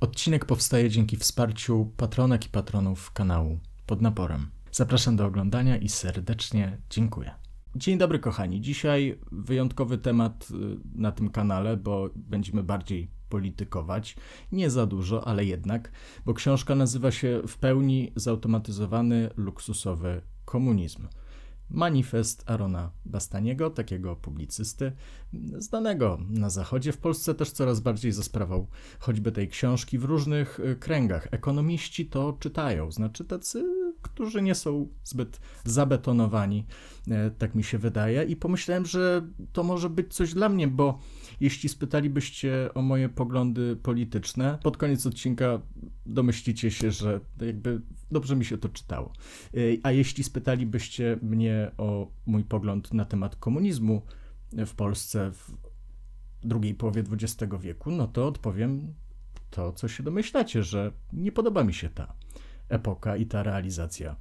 Odcinek powstaje dzięki wsparciu patronek i patronów kanału pod naporem. Zapraszam do oglądania i serdecznie dziękuję. Dzień dobry, kochani. Dzisiaj wyjątkowy temat y, na tym kanale, bo będziemy bardziej politykować. Nie za dużo, ale jednak, bo książka nazywa się W pełni zautomatyzowany, luksusowy komunizm. Manifest Arona Bastaniego, takiego publicysty, znanego na Zachodzie. W Polsce też coraz bardziej za sprawą choćby tej książki w różnych y, kręgach. Ekonomiści to czytają, znaczy tacy, którzy nie są zbyt zabetonowani, e, tak mi się wydaje. I pomyślałem, że to może być coś dla mnie, bo jeśli spytalibyście o moje poglądy polityczne, pod koniec odcinka domyślicie się, że jakby dobrze mi się to czytało. E, a jeśli spytalibyście mnie o mój pogląd na temat komunizmu w Polsce w drugiej połowie XX wieku, no to odpowiem to, co się domyślacie, że nie podoba mi się ta epoka i ta realizacja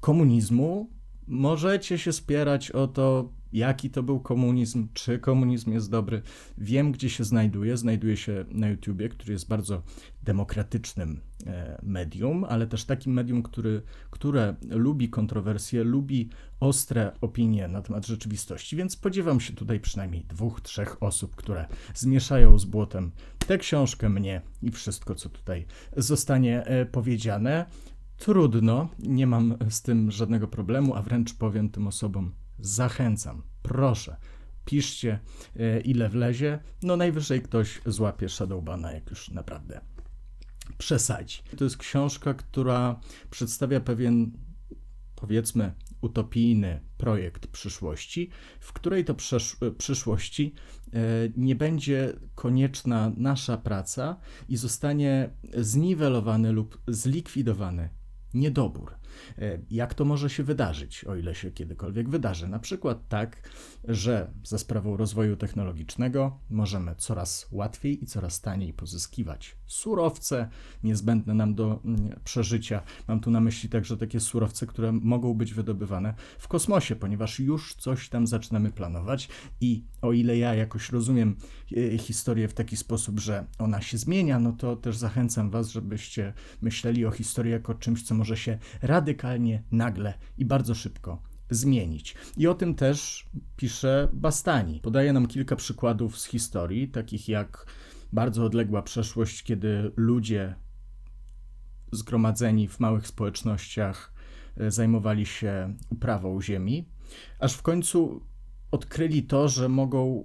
komunizmu. Możecie się spierać o to, jaki to był komunizm, czy komunizm jest dobry. Wiem, gdzie się znajduje. Znajduje się na YouTubie, który jest bardzo demokratycznym e, medium, ale też takim medium, który, które lubi kontrowersje, lubi ostre opinie na temat rzeczywistości, więc spodziewam się tutaj przynajmniej dwóch, trzech osób, które zmieszają z błotem tę książkę, mnie i wszystko, co tutaj zostanie e, powiedziane. Trudno, nie mam z tym żadnego problemu, a wręcz powiem tym osobom zachęcam, proszę, piszcie e, ile wlezie, no najwyżej ktoś złapie Shadowbana, jak już naprawdę przesadzi. To jest książka, która przedstawia pewien, powiedzmy, utopijny projekt przyszłości, w której to przyszłości e, nie będzie konieczna nasza praca i zostanie zniwelowany lub zlikwidowany niedobór. E, jak to może się wydarzyć, o ile się kiedykolwiek wydarzy? Na przykład tak, że za sprawą rozwoju technologicznego możemy coraz łatwiej i coraz taniej pozyskiwać surowce niezbędne nam do mm, przeżycia. Mam tu na myśli także takie surowce, które mogą być wydobywane w kosmosie, ponieważ już coś tam zaczynamy planować i o ile ja jakoś rozumiem e, historię w taki sposób, że ona się zmienia, no to też zachęcam Was, żebyście myśleli o historii jako czymś, co może się radykalnie, nagle i bardzo szybko zmienić. I o tym też pisze Bastani. Podaje nam kilka przykładów z historii, takich jak bardzo odległa przeszłość, kiedy ludzie zgromadzeni w małych społecznościach e, zajmowali się uprawą ziemi, aż w końcu odkryli to, że mogą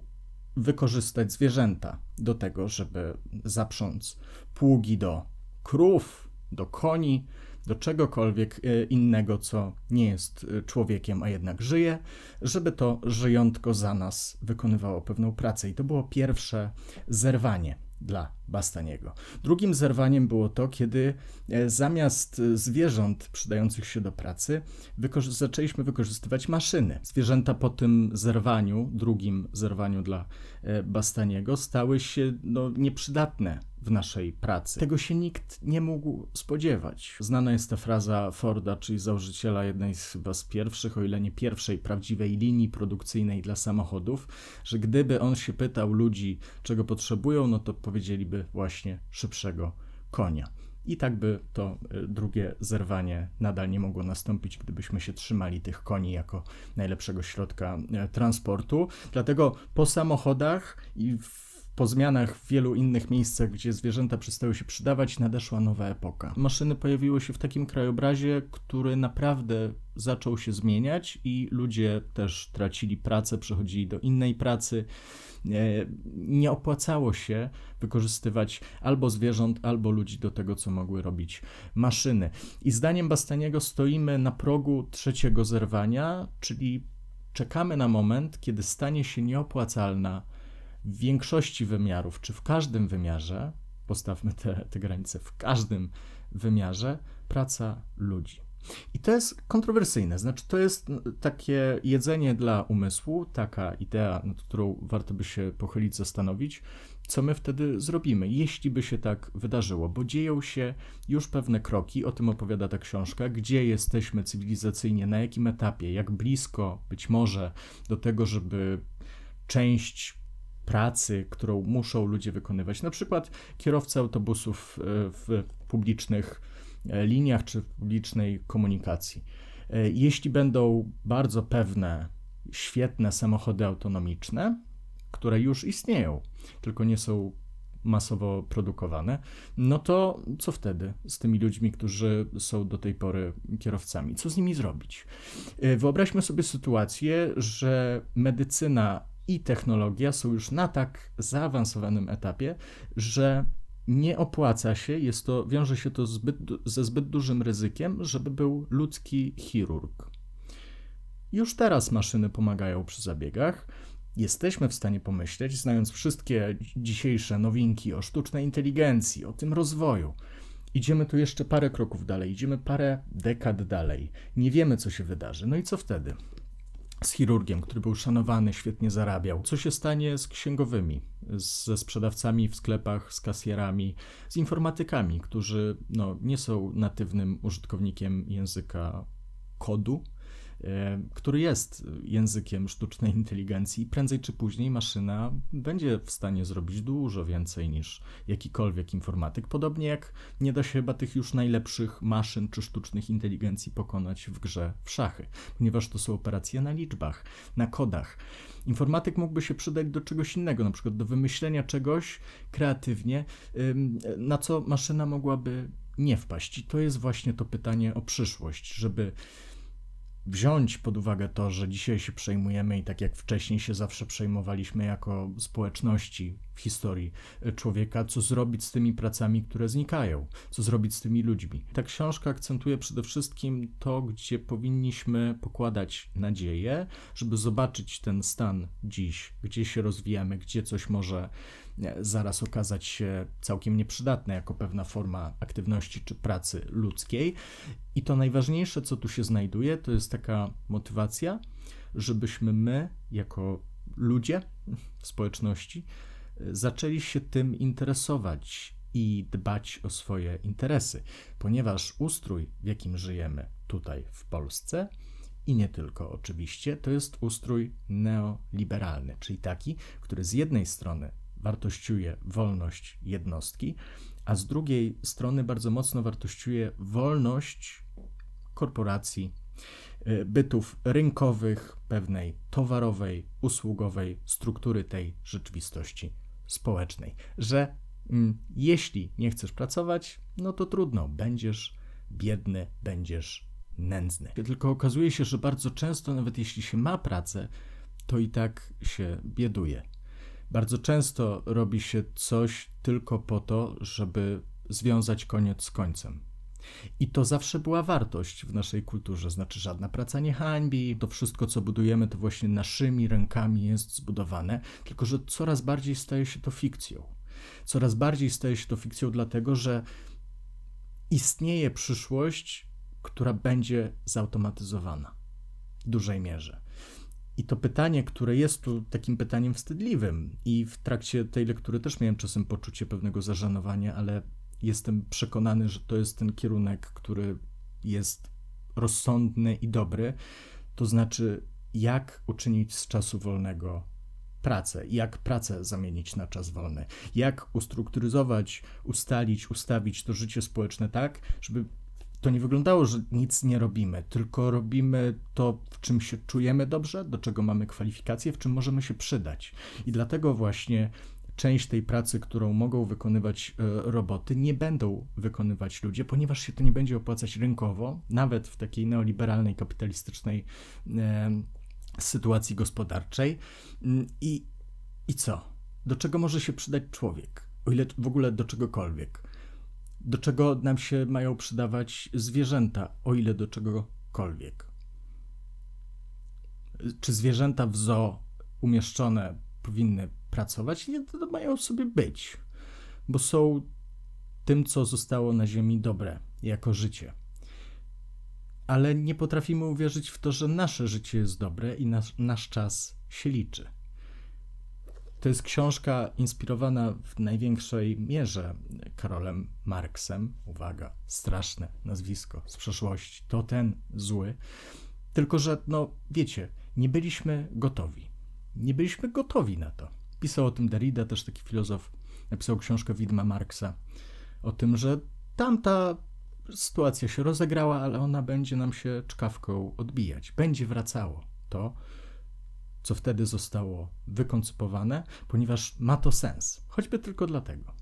wykorzystać zwierzęta do tego, żeby zaprząc pługi do krów, do koni, do czegokolwiek e, innego, co nie jest e, człowiekiem, a jednak żyje, żeby to żyjątko za nas wykonywało pewną pracę. I to było pierwsze zerwanie dla Bastaniego. Drugim zerwaniem było to, kiedy e, zamiast zwierząt przydających się do pracy, zaczęliśmy wykorzystywać maszyny. Zwierzęta po tym zerwaniu, drugim zerwaniu dla Bastaniego, stały się no, nieprzydatne w naszej pracy. Tego się nikt nie mógł spodziewać. Znana jest ta fraza Forda, czyli założyciela jednej z chyba z pierwszych, o ile nie pierwszej prawdziwej linii produkcyjnej dla samochodów, że gdyby on się pytał ludzi, czego potrzebują, no to powiedzieliby właśnie szybszego konia. I tak by to e, drugie zerwanie nadal nie mogło nastąpić, gdybyśmy się trzymali tych koni jako najlepszego środka e, transportu. Dlatego po samochodach i w po zmianach w wielu innych miejscach, gdzie zwierzęta przestały się przydawać, nadeszła nowa epoka. Maszyny pojawiły się w takim krajobrazie, który naprawdę zaczął się zmieniać i ludzie też tracili pracę, przechodzili do innej pracy. E, nie opłacało się wykorzystywać albo zwierząt, albo ludzi do tego, co mogły robić maszyny. I zdaniem Bastaniego stoimy na progu trzeciego zerwania, czyli czekamy na moment, kiedy stanie się nieopłacalna w większości wymiarów, czy w każdym wymiarze, postawmy te, te granice, w każdym wymiarze, praca ludzi. I to jest kontrowersyjne, znaczy to jest takie jedzenie dla umysłu, taka idea, nad którą warto by się pochylić, zastanowić, co my wtedy zrobimy, jeśli by się tak wydarzyło, bo dzieją się już pewne kroki, o tym opowiada ta książka, gdzie jesteśmy cywilizacyjnie, na jakim etapie, jak blisko być może do tego, żeby część pracy, którą muszą ludzie wykonywać. Na przykład kierowcy autobusów e, w publicznych e, liniach czy w publicznej komunikacji. E, jeśli będą bardzo pewne, świetne samochody autonomiczne, które już istnieją, tylko nie są masowo produkowane, no to co wtedy z tymi ludźmi, którzy są do tej pory kierowcami? Co z nimi zrobić? Wyobraźmy sobie sytuację, że medycyna i technologia są już na tak zaawansowanym etapie, że nie opłaca się, jest to, wiąże się to zbyt, ze zbyt dużym ryzykiem, żeby był ludzki chirurg. Już teraz maszyny pomagają przy zabiegach. Jesteśmy w stanie pomyśleć, znając wszystkie dzisiejsze nowinki o sztucznej inteligencji, o tym rozwoju. Idziemy tu jeszcze parę kroków dalej, idziemy parę dekad dalej. Nie wiemy, co się wydarzy. No i co wtedy? Z chirurgiem, który był szanowany, świetnie zarabiał. Co się stanie z księgowymi, ze sprzedawcami w sklepach, z kasjerami, z informatykami, którzy no, nie są natywnym użytkownikiem języka kodu, który jest językiem sztucznej inteligencji, prędzej czy później maszyna będzie w stanie zrobić dużo więcej niż jakikolwiek informatyk. Podobnie jak nie da się chyba tych już najlepszych maszyn czy sztucznych inteligencji pokonać w grze w szachy, ponieważ to są operacje na liczbach, na kodach. Informatyk mógłby się przydać do czegoś innego, na przykład do wymyślenia czegoś kreatywnie, na co maszyna mogłaby nie wpaść. I to jest właśnie to pytanie o przyszłość, żeby wziąć pod uwagę to, że dzisiaj się przejmujemy i tak jak wcześniej się zawsze przejmowaliśmy jako społeczności historii człowieka, co zrobić z tymi pracami, które znikają, co zrobić z tymi ludźmi. Ta książka akcentuje przede wszystkim to, gdzie powinniśmy pokładać nadzieję, żeby zobaczyć ten stan dziś, gdzie się rozwijamy, gdzie coś może zaraz okazać się całkiem nieprzydatne jako pewna forma aktywności czy pracy ludzkiej. I to najważniejsze, co tu się znajduje, to jest taka motywacja, żebyśmy my, jako ludzie w społeczności, zaczęli się tym interesować i dbać o swoje interesy, ponieważ ustrój, w jakim żyjemy tutaj w Polsce, i nie tylko oczywiście, to jest ustrój neoliberalny, czyli taki, który z jednej strony wartościuje wolność jednostki, a z drugiej strony bardzo mocno wartościuje wolność korporacji, y, bytów rynkowych, pewnej towarowej, usługowej struktury tej rzeczywistości społecznej. Że mm, jeśli nie chcesz pracować, no to trudno, będziesz biedny, będziesz nędzny. Tylko okazuje się, że bardzo często, nawet jeśli się ma pracę, to i tak się bieduje. Bardzo często robi się coś tylko po to, żeby związać koniec z końcem. I to zawsze była wartość w naszej kulturze, znaczy żadna praca nie hańbi, to wszystko, co budujemy, to właśnie naszymi rękami jest zbudowane, tylko że coraz bardziej staje się to fikcją. Coraz bardziej staje się to fikcją, dlatego że istnieje przyszłość, która będzie zautomatyzowana w dużej mierze. I to pytanie, które jest tu takim pytaniem wstydliwym, i w trakcie tej lektury też miałem czasem poczucie pewnego zażenowania, ale jestem przekonany, że to jest ten kierunek, który jest rozsądny i dobry. To znaczy, jak uczynić z czasu wolnego pracę, jak pracę zamienić na czas wolny, jak ustrukturyzować, ustalić, ustawić to życie społeczne tak, żeby to nie wyglądało, że nic nie robimy, tylko robimy to, w czym się czujemy dobrze, do czego mamy kwalifikacje, w czym możemy się przydać. I dlatego właśnie część tej pracy, którą mogą wykonywać e, roboty, nie będą wykonywać ludzie, ponieważ się to nie będzie opłacać rynkowo, nawet w takiej neoliberalnej, kapitalistycznej e, sytuacji gospodarczej. Mm, I, I co? Do czego może się przydać człowiek? O ile w ogóle do czegokolwiek do czego nam się mają przydawać zwierzęta, o ile do czegokolwiek. Czy zwierzęta w zoo umieszczone powinny pracować? Nie, mają sobie być, bo są tym, co zostało na Ziemi dobre jako życie. Ale nie potrafimy uwierzyć w to, że nasze życie jest dobre i nasz, nasz czas się liczy. To jest książka inspirowana w największej mierze Karolem Marksem. Uwaga, straszne nazwisko z przeszłości. To ten zły. Tylko, że, no wiecie, nie byliśmy gotowi. Nie byliśmy gotowi na to. Pisał o tym Derrida, też taki filozof, napisał książkę Widma Marksa o tym, że tamta sytuacja się rozegrała, ale ona będzie nam się czkawką odbijać. Będzie wracało to, co wtedy zostało wykoncypowane, ponieważ ma to sens. Choćby tylko dlatego,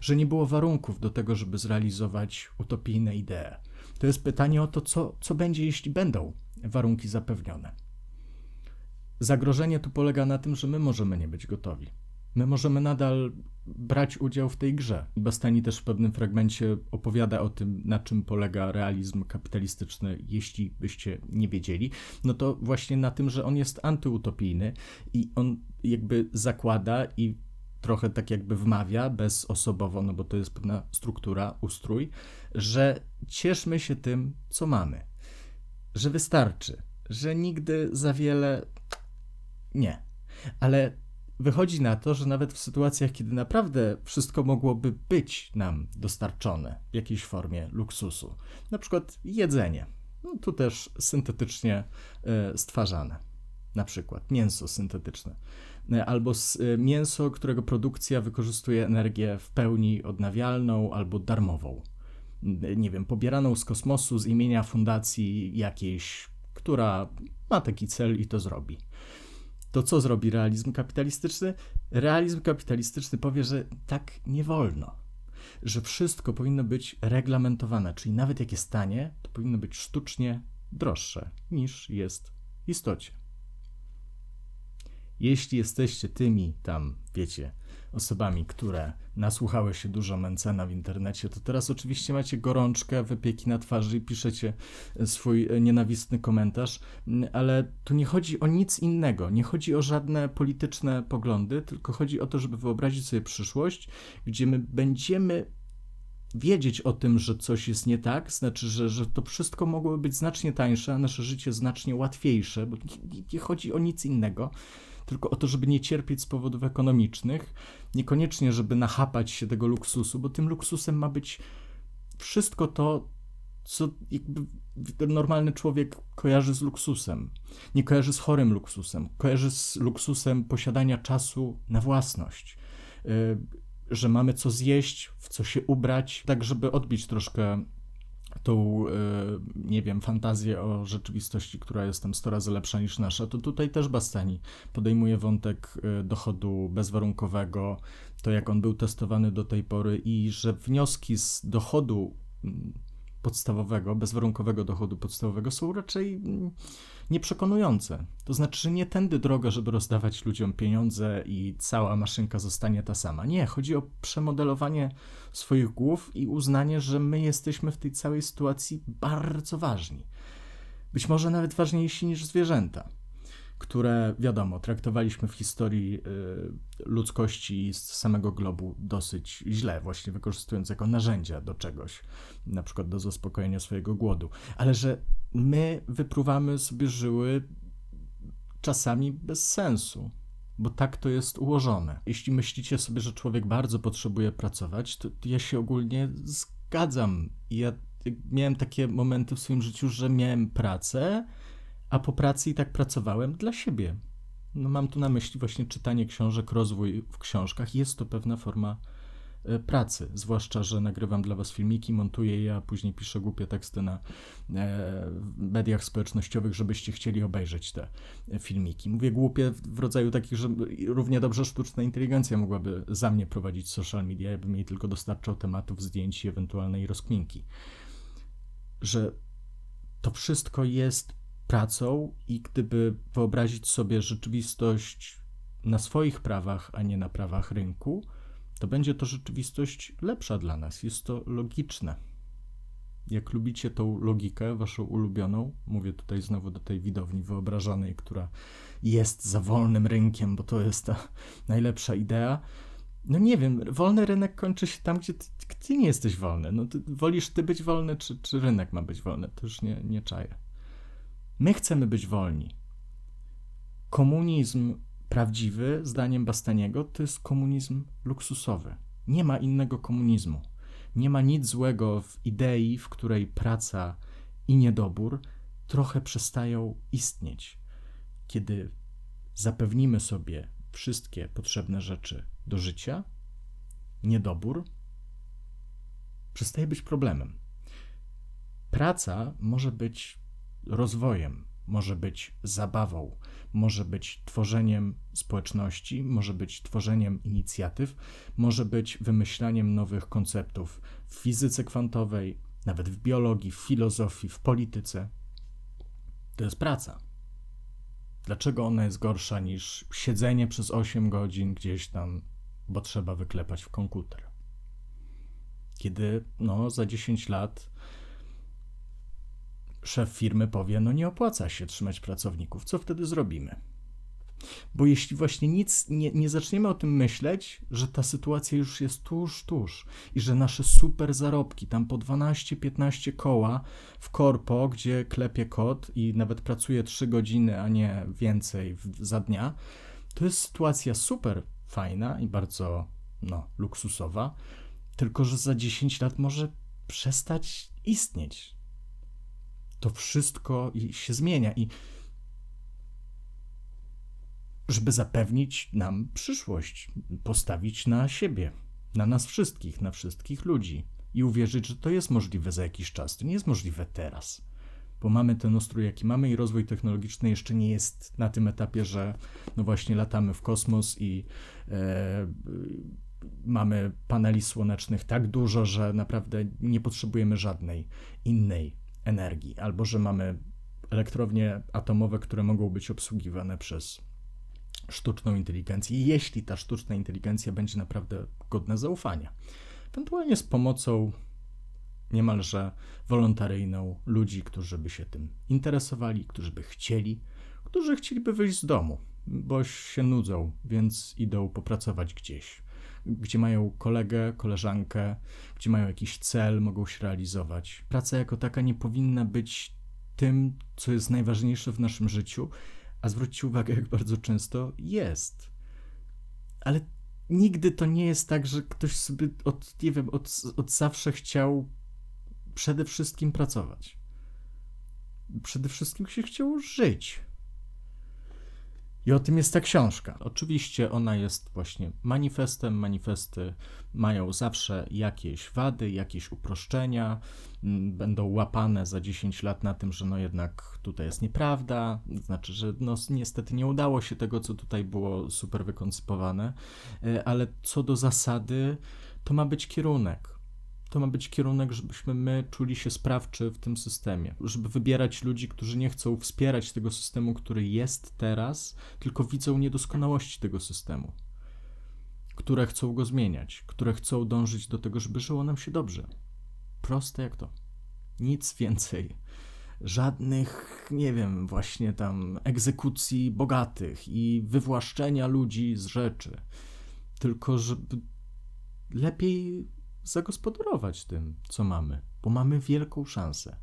że nie było warunków do tego, żeby zrealizować utopijne idee. To jest pytanie o to, co, co będzie, jeśli będą warunki zapewnione. Zagrożenie tu polega na tym, że my możemy nie być gotowi. My możemy nadal brać udział w tej grze. Bastani też w pewnym fragmencie opowiada o tym, na czym polega realizm kapitalistyczny, jeśli byście nie wiedzieli. No to właśnie na tym, że on jest antyutopijny i on jakby zakłada i trochę tak jakby wmawia bezosobowo, no bo to jest pewna struktura, ustrój, że cieszmy się tym, co mamy, że wystarczy, że nigdy za wiele nie. Ale wychodzi na to, że nawet w sytuacjach, kiedy naprawdę wszystko mogłoby być nam dostarczone w jakiejś formie luksusu, na przykład jedzenie, no tu też syntetycznie e, stwarzane, na przykład mięso syntetyczne, e, albo e, mięso, którego produkcja wykorzystuje energię w pełni odnawialną albo darmową. Nie wiem, pobieraną z kosmosu z imienia fundacji jakiejś, która ma taki cel i to zrobi to co zrobi realizm kapitalistyczny? Realizm kapitalistyczny powie, że tak nie wolno. Że wszystko powinno być reglamentowane, czyli nawet jak jest tanie, to powinno być sztucznie droższe niż jest w istocie. Jeśli jesteście tymi tam, wiecie, osobami, które nasłuchały się dużo Mencena w internecie, to teraz oczywiście macie gorączkę, wypieki na twarzy i piszecie swój nienawistny komentarz, ale tu nie chodzi o nic innego, nie chodzi o żadne polityczne poglądy, tylko chodzi o to, żeby wyobrazić sobie przyszłość, gdzie my będziemy wiedzieć o tym, że coś jest nie tak, znaczy, że, że to wszystko mogłoby być znacznie tańsze, a nasze życie znacznie łatwiejsze, bo nie, nie chodzi o nic innego tylko o to, żeby nie cierpieć z powodów ekonomicznych, niekoniecznie, żeby nachapać się tego luksusu, bo tym luksusem ma być wszystko to, co jakby normalny człowiek kojarzy z luksusem. Nie kojarzy z chorym luksusem, kojarzy z luksusem posiadania czasu na własność. Yy, że mamy co zjeść, w co się ubrać, tak żeby odbić troszkę tą, e, nie wiem, fantazję o rzeczywistości, która jest tam 100 razy lepsza niż nasza, to tutaj też Bastani podejmuje wątek e, dochodu bezwarunkowego, to jak on był testowany do tej pory i że wnioski z dochodu podstawowego, bezwarunkowego dochodu podstawowego są raczej mm, nieprzekonujące. To znaczy, że nie tędy droga, żeby rozdawać ludziom pieniądze i cała maszynka zostanie ta sama. Nie, chodzi o przemodelowanie swoich głów i uznanie, że my jesteśmy w tej całej sytuacji bardzo ważni. Być może nawet ważniejsi niż zwierzęta które wiadomo, traktowaliśmy w historii y, ludzkości z samego globu dosyć źle, właśnie wykorzystując jako narzędzia do czegoś, na przykład do zaspokojenia swojego głodu. Ale że my wypruwamy sobie żyły czasami bez sensu, bo tak to jest ułożone. Jeśli myślicie sobie, że człowiek bardzo potrzebuje pracować, to ja się ogólnie zgadzam. Ja miałem takie momenty w swoim życiu, że miałem pracę, a po pracy i tak pracowałem dla siebie. No mam tu na myśli właśnie czytanie książek, rozwój w książkach. Jest to pewna forma e, pracy, zwłaszcza, że nagrywam dla was filmiki, montuję je, a później piszę głupie teksty na e, mediach społecznościowych, żebyście chcieli obejrzeć te filmiki. Mówię głupie w rodzaju takich, że równie dobrze sztuczna inteligencja mogłaby za mnie prowadzić social media, ja bym jej tylko dostarczał tematów, zdjęć i ewentualnej rozkminki. Że to wszystko jest pracą i gdyby wyobrazić sobie rzeczywistość na swoich prawach, a nie na prawach rynku, to będzie to rzeczywistość lepsza dla nas. Jest to logiczne. Jak lubicie tą logikę, waszą ulubioną, mówię tutaj znowu do tej widowni wyobrażonej, która jest za wolnym rynkiem, bo to jest ta najlepsza idea. No nie wiem, wolny rynek kończy się tam, gdzie ty nie jesteś wolny. No ty, wolisz ty być wolny, czy, czy rynek ma być wolny? To już nie, nie czaję. My chcemy być wolni. Komunizm prawdziwy, zdaniem Bastaniego, to jest komunizm luksusowy. Nie ma innego komunizmu. Nie ma nic złego w idei, w której praca i niedobór trochę przestają istnieć. Kiedy zapewnimy sobie wszystkie potrzebne rzeczy do życia, niedobór przestaje być problemem. Praca może być rozwojem, może być zabawą, może być tworzeniem społeczności, może być tworzeniem inicjatyw, może być wymyślaniem nowych konceptów w fizyce kwantowej, nawet w biologii, w filozofii, w polityce. To jest praca. Dlaczego ona jest gorsza niż siedzenie przez 8 godzin gdzieś tam, bo trzeba wyklepać w komputer? Kiedy no, za 10 lat szef firmy powie: No, nie opłaca się trzymać pracowników, co wtedy zrobimy? Bo jeśli właśnie nic nie, nie zaczniemy o tym myśleć, że ta sytuacja już jest tuż, tuż i że nasze super zarobki, tam po 12-15 koła w korpo, gdzie klepie kod i nawet pracuje 3 godziny, a nie więcej w, za dnia, to jest sytuacja super fajna i bardzo no, luksusowa, tylko że za 10 lat może przestać istnieć. To wszystko się zmienia i żeby zapewnić nam przyszłość, postawić na siebie, na nas wszystkich, na wszystkich ludzi i uwierzyć, że to jest możliwe za jakiś czas. To nie jest możliwe teraz, bo mamy ten ustrój, jaki mamy, i rozwój technologiczny jeszcze nie jest na tym etapie, że no właśnie latamy w kosmos i e, mamy paneli słonecznych tak dużo, że naprawdę nie potrzebujemy żadnej innej energii, albo że mamy elektrownie atomowe, które mogą być obsługiwane przez sztuczną inteligencję, jeśli ta sztuczna inteligencja będzie naprawdę godna zaufania. Ewentualnie z pomocą niemalże wolontaryjną ludzi, którzy by się tym interesowali, którzy by chcieli, którzy chcieliby wyjść z domu, bo się nudzą, więc idą popracować gdzieś, gdzie mają kolegę, koleżankę, gdzie mają jakiś cel, mogą się realizować. Praca jako taka nie powinna być tym, co jest najważniejsze w naszym życiu, a zwróćcie uwagę, jak bardzo często jest. Ale nigdy to nie jest tak, że ktoś sobie od, nie wiem, od, od zawsze chciał przede wszystkim pracować. Przede wszystkim się chciał żyć. I o tym jest ta książka. Oczywiście ona jest właśnie manifestem. Manifesty mają zawsze jakieś wady, jakieś uproszczenia, mm, będą łapane za 10 lat na tym, że no jednak tutaj jest nieprawda, znaczy, że no niestety nie udało się tego, co tutaj było super wykoncypowane, e, ale co do zasady, to ma być kierunek to ma być kierunek, żebyśmy my czuli się sprawczy w tym systemie, żeby wybierać ludzi, którzy nie chcą wspierać tego systemu, który jest teraz, tylko widzą niedoskonałości tego systemu, które chcą go zmieniać, które chcą dążyć do tego, żeby żyło nam się dobrze. Proste jak to. Nic więcej. Żadnych, nie wiem, właśnie tam egzekucji bogatych i wywłaszczenia ludzi z rzeczy. Tylko, żeby lepiej zagospodarować tym, co mamy, bo mamy wielką szansę.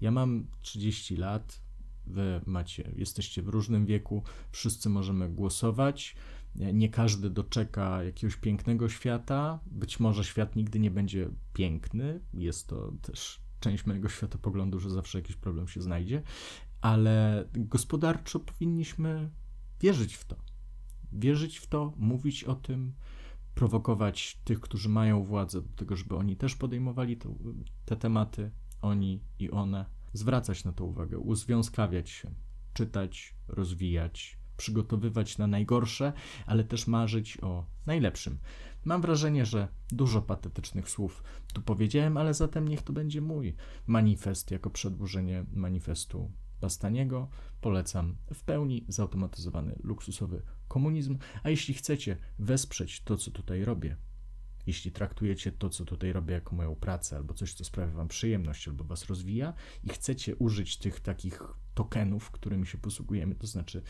Ja mam 30 lat, wy macie, jesteście w różnym wieku, wszyscy możemy głosować. Nie każdy doczeka jakiegoś pięknego świata. Być może świat nigdy nie będzie piękny. Jest to też część mojego światopoglądu, że zawsze jakiś problem się znajdzie, ale gospodarczo powinniśmy wierzyć w to. Wierzyć w to, mówić o tym, prowokować tych, którzy mają władzę, do tego, żeby oni też podejmowali to, te tematy, oni i one, zwracać na to uwagę, uzwiązkawiać się, czytać, rozwijać, przygotowywać na najgorsze, ale też marzyć o najlepszym. Mam wrażenie, że dużo patetycznych słów tu powiedziałem, ale zatem niech to będzie mój manifest jako przedłużenie manifestu Bastaniego. Polecam w pełni zautomatyzowany, luksusowy komunizm. A jeśli chcecie wesprzeć to, co tutaj robię, jeśli traktujecie to, co tutaj robię, jako moją pracę, albo coś, co sprawia Wam przyjemność, albo Was rozwija, i chcecie użyć tych takich tokenów, którymi się posługujemy, to znaczy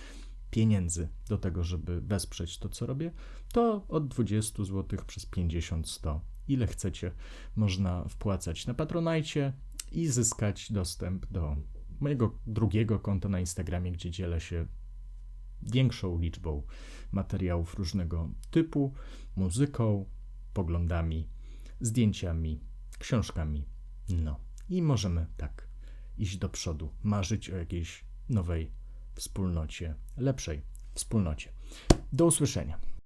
pieniędzy do tego, żeby wesprzeć to, co robię, to od 20 zł przez 50, 100, ile chcecie, można wpłacać na Patronajcie i zyskać dostęp do mojego drugiego konta na Instagramie, gdzie dzielę się większą liczbą materiałów różnego typu, muzyką, poglądami, zdjęciami, książkami. No i możemy tak iść do przodu, marzyć o jakiejś nowej wspólnocie, lepszej wspólnocie. Do usłyszenia.